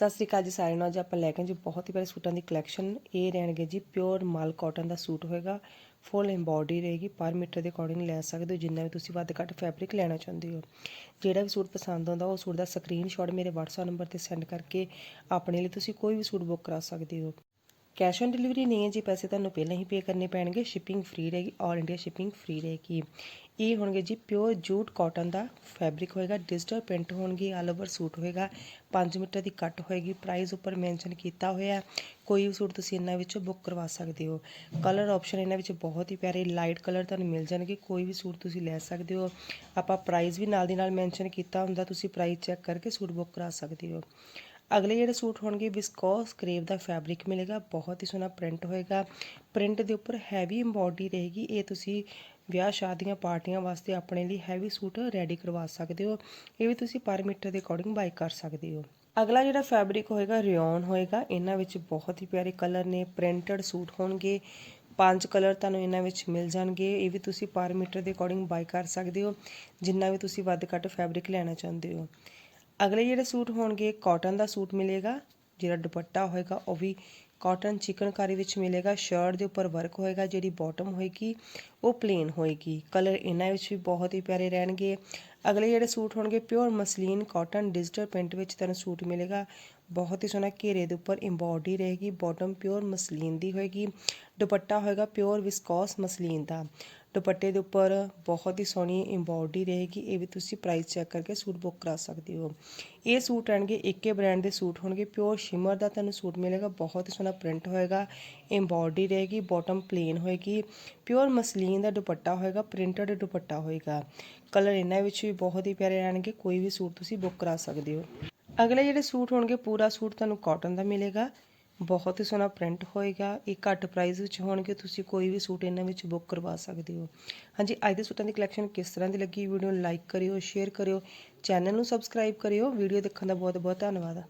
ਸਤਿ ਸ੍ਰੀ ਅਕਾਲ ਜੀ ਸਾਰਿਆਂ ਨੂੰ। ਅੱਜ ਆਪਾਂ ਲੈ ਕੇ ਜੀ ਬਹੁਤ ਹੀ ਪਿਆਰੇ ਸੂਟਾਂ ਦੀ ਕਲੈਕਸ਼ਨ ਇਹ ਰਹਿਣਗੇ ਜੀ ਪਿਓਰ ਮਲ ਕਾਟਨ ਦਾ ਸੂਟ ਹੋਏਗਾ। ਫੁੱਲ ਐਮਬੋਡੀ ਰਹੇਗੀ। ਪਰ ਮੀਟਰ ਦੇ ਅਕੋਰਡਿੰਗ ਲੈ ਸਕਦੇ ਹੋ, ਜਿੰਨਾ ਵੀ ਤੁਸੀਂ ਵੱਧ ਘੱਟ ਫੈਬਰਿਕ ਲੈਣਾ ਚਾਹੁੰਦੇ ਹੋ। ਜਿਹੜਾ ਵੀ ਸੂਟ ਪਸੰਦ ਆਉਂਦਾ, ਉਹ ਸੂਟ ਦਾ ਸਕਰੀਨਸ਼ਾਟ ਮੇਰੇ WhatsApp ਨੰਬਰ ਤੇ ਸੈਂਡ ਕਰਕੇ ਆਪਣੇ ਲਈ ਤੁਸੀਂ ਕੋਈ ਵੀ ਸੂਟ ਬੁੱਕ ਕਰਾ ਸਕਦੇ ਹੋ। ਕੈਸ਼ ਔਨ ਡਿਲੀਵਰੀ ਨਹੀਂ ਹੈ ਜੀ, ਪੈਸੇ ਤੁਹਾਨੂੰ ਪਹਿਲਾਂ ਹੀ ਪੇ ਕਰਨੇ ਪੈਣਗੇ ਸ਼ਿਪਿੰਗ ਫ੍ਰੀ ਰਹੇਗੀ ਆਲ ਇੰਡੀਆ ਸ਼ਿਪਿੰਗ ਫ੍ਰੀ ਰਹੇਗੀ। ਇਹ ਹੋਣਗੇ ਜੀ ਪਿਓਰ ਜੂਟ ਕਾਟਨ ਦਾ ਫੈਬਰਿਕ ਹੋਏਗਾ ਡਿਜੀਟਲ ਪ੍ਰਿੰਟ ਹੋਣਗੇ ਆਲ ਓਵਰ ਸੂਟ ਹੋਏਗਾ 5 ਮੀਟਰ ਦੀ ਕੱਟ ਹੋਏਗੀ ਪ੍ਰਾਈਸ ਉੱਪਰ ਮੈਂਸ਼ਨ ਕੀਤਾ ਹੋਇਆ ਕੋਈ ਵੀ ਸੂਟ ਤੁਸੀਂ ਇਹਨਾਂ ਵਿੱਚੋਂ ਬੁੱਕ ਕਰਵਾ ਸਕਦੇ ਹੋ। ਕਲਰ ਆਪਸ਼ਨ ਇਹਨਾਂ ਵਿੱਚ ਬਹੁਤ ਹੀ ਪਿਆਰੇ ਲਾਈਟ ਕਲਰ ਤੁਹਾਨੂੰ ਮਿਲ ਜਾਣਗੇ, ਕੋਈ ਵੀ ਸੂਟ ਤੁਸੀਂ ਲੈ ਸਕਦੇ ਹੋ। ਆਪਾਂ ਪ੍ਰਾਈਸ ਵੀ ਨਾਲ ਦੀ ਨਾਲ ਮੈਂਸ਼ਨ ਕੀਤਾ ਹੁੰਦਾ, ਤੁਸੀਂ ਪ੍ਰਾਈਸ ਚੈੱਕ ਕਰਕੇ ਸੂਟ ਬੁੱਕ ਕਰਾ ਸਕਦੇ ਹੋ। ਅਗਲੇ ਜਿਹੜੇ ਸੂਟ ਹੋਣਗੇ ਵਿਸਕੋਸ ਕਰੇਵ ਦਾ ਫੈਬਰਿਕ ਮਿਲੇਗਾ, ਬਹੁਤ ਹੀ ਸੋਹਣਾ ਪ੍ਰਿੰਟ ਹੋਏਗਾ। ਪ੍ਰਿੰਟ ਦੇ ਉੱਪਰ ਹੈਵੀ ਐਮਬੋਡੀ ਰਹੇਗੀ। ਇਹ ਤੁਸੀਂ ਵਿਆਹ ਸ਼ਾਦੀਆਂ ਪਾਰਟੀਆਂ ਵਾਸਤੇ ਆਪਣੇ ਲਈ ਹੈਵੀ ਸੂਟ ਰੈਡੀ ਕਰਵਾ ਸਕਦੇ ਹੋ। ਇਹ ਵੀ ਤੁਸੀਂ ਪਰ ਮੀਟਰ ਦੇ ਅਕੋਰਡਿੰਗ ਬਾਈ ਕਰ ਸਕਦੇ ਹੋ। ਅਗਲਾ ਜਿਹੜਾ ਫੈਬਰਿਕ ਹੋਏਗਾ ਰਿਓਨ ਹੋਏਗਾ। ਇਹਨਾਂ ਵਿੱਚ ਬਹੁਤ ਹੀ ਪਿਆਰੇ ਕਲਰ ਨੇ ਪ੍ਰਿੰਟਡ ਸੂਟ ਹੋਣਗੇ। ਪੰਜ ਕਲਰ ਤੁਹਾਨੂੰ ਇਹਨਾਂ ਵਿੱਚ ਮਿਲ ਜਾਣਗੇ। ਇਹ ਵੀ ਤੁਸੀਂ ਪਰ ਮੀਟਰ ਦੇ ਅਕੋਰਡਿੰਗ ਬਾਈ ਕਰ ਸਕਦੇ ਹੋ। ਜਿੰਨਾ ਵੀ ਤੁਸੀਂ ਵੱਧ ਘੱਟ ਫੈਬਰਿਕ ਲੈਣਾ ਚਾਹੁੰਦੇ ਹੋ। ਅਗਲੇ ਜਿਹੜੇ ਸੂਟ ਹੋਣਗੇ ਕਾਟਨ ਦਾ ਸੂਟ ਮਿਲੇਗਾ, ਜਿਹੜਾ ਦੁਪੱਟਾ ਹੋਏਗਾ, ਉਹ ਵੀ ਕਾਟਨ ਚਿਕਨਕਾਰੀ ਵਿੱਚ ਮਿਲੇਗਾ ਸ਼ਰਟ ਦੇ ਉੱਪਰ ਵਰਕ ਹੋਏਗਾ, ਜਿਹੜੀ ਬਾਟਮ ਹੋਏਗੀ, ਉਹ ਪਲੇਨ ਹੋਏਗੀ। ਕਲਰ ਇਹਨਾਂ ਵਿੱਚ ਵੀ ਬਹੁਤ ਹੀ ਪਿਆਰੇ ਰਹਿਣਗੇ। ਅਗਲੇ ਜਿਹੜੇ ਸੂਟ ਹੋਣਗੇ pure muslin cotton digital print ਵਿੱਚ ਤੁਹਾਨੂੰ ਸੂਟ ਮਿਲੇਗਾ। ਬਹੁਤ ਹੀ ਸੋਹਣਾ ਘੇਰੇ ਦੇ ਉੱਪਰ ਐਮਬੋਡੀ ਰਹੇਗੀ ਬਾਟਮ ਪਿਓਰ ਮਸਲੀਨ ਦੀ ਹੋਏਗੀ। ਦੁਪੱਟਾ ਹੋਏਗਾ ਪਿਓਰ ਵਿਸਕੋਸ ਮਸਲੀਨ ਦਾ। ਦੁਪੱਟੇ ਦੇ ਉੱਪਰ ਬਹੁਤ ਹੀ ਸੋਹਣੀ ਐਮਬੋਡੀ ਰਹੇਗੀ। ਇਹ ਵੀ ਤੁਸੀਂ ਪ੍ਰਾਈਸ ਚੈੱਕ ਕਰਕੇ ਸੂਟ ਬੁੱਕ ਕਰਾ ਸਕਦੇ ਹੋ। ਇਹ ਸੂਟ ਰਹਿਣਗੇ ਇੱਕੇ ਬ੍ਰਾਂਡ ਦੇ ਸੂਟ ਹੋਣਗੇ। ਪਿਓਰ ਸ਼ਿਮਰ ਦਾ ਤੁਹਾਨੂੰ ਸੂਟ ਮਿਲੇਗਾ। ਬਹੁਤ ਹੀ ਸੋਹਣਾ ਪ੍ਰਿੰਟ ਹੋਏਗਾ। ਐਮਬੋਡੀ ਰਹੇਗੀ ਬਾਟਮ ਪਲੇਨ ਹੋਏਗੀ। ਪਿਓਰ ਮਸਲੀਨ ਦਾ ਦੁਪੱਟਾ ਹੋਏਗਾ ਪ੍ਰਿੰਟਡ ਦੁਪੱਟਾ ਹੋਏਗਾ। ਕਲਰ ਇਹਨਾਂ ਵਿੱਚ ਵੀ ਬਹੁਤ ਹੀ ਪਿਆਰੇ ਰਹਿਣਗੇ ਕੋਈ ਵੀ ਸੂਟ ਤੁਸੀਂ ਬੁੱਕ ਕਰਾ ਸਕਦੇ ਹੋ। ਅਗਲੇ ਜਿਹੜੇ ਸੂਟ ਹੋਣਗੇ, ਪੂਰਾ ਸੂਟ ਤੁਹਾਨੂੰ ਕਾਟਨ ਦਾ ਮਿਲੇਗਾ। ਬਹੁਤ ਹੀ ਸੋਹਣਾ ਪ੍ਰਿੰਟ ਹੋਏਗਾ। ਇਹ ਘੱਟ ਪ੍ਰਾਈਸ ਵਿੱਚ ਹੋਣਗੇ। ਤੁਸੀਂ ਕੋਈ ਵੀ ਸੂਟ ਇਹਨਾਂ ਵਿੱਚ ਬੁੱਕ ਕਰਵਾ ਸਕਦੇ ਹੋ। ਹਾਂਜੀ, ਅੱਜ ਦੇ ਸੂਟਾਂ ਦੀ ਕਲੈਕਸ਼ਨ ਕਿਸ ਤਰ੍ਹਾਂ ਦੀ ਲੱਗੀ? ਵੀਡੀਓ ਨੂੰ ਲਾਈਕ ਕਰਿਓ ਸ਼ੇਅਰ ਕਰਿਓ ਚੈਨਲ ਨੂੰ ਸਬਸਕ੍ਰਾਈਬ ਕਰਿਓ। ਵੀਡੀਓ ਦੇਖਣ ਦਾ ਬਹੁਤ ਬਹੁਤ ਧੰਨਵਾਦ।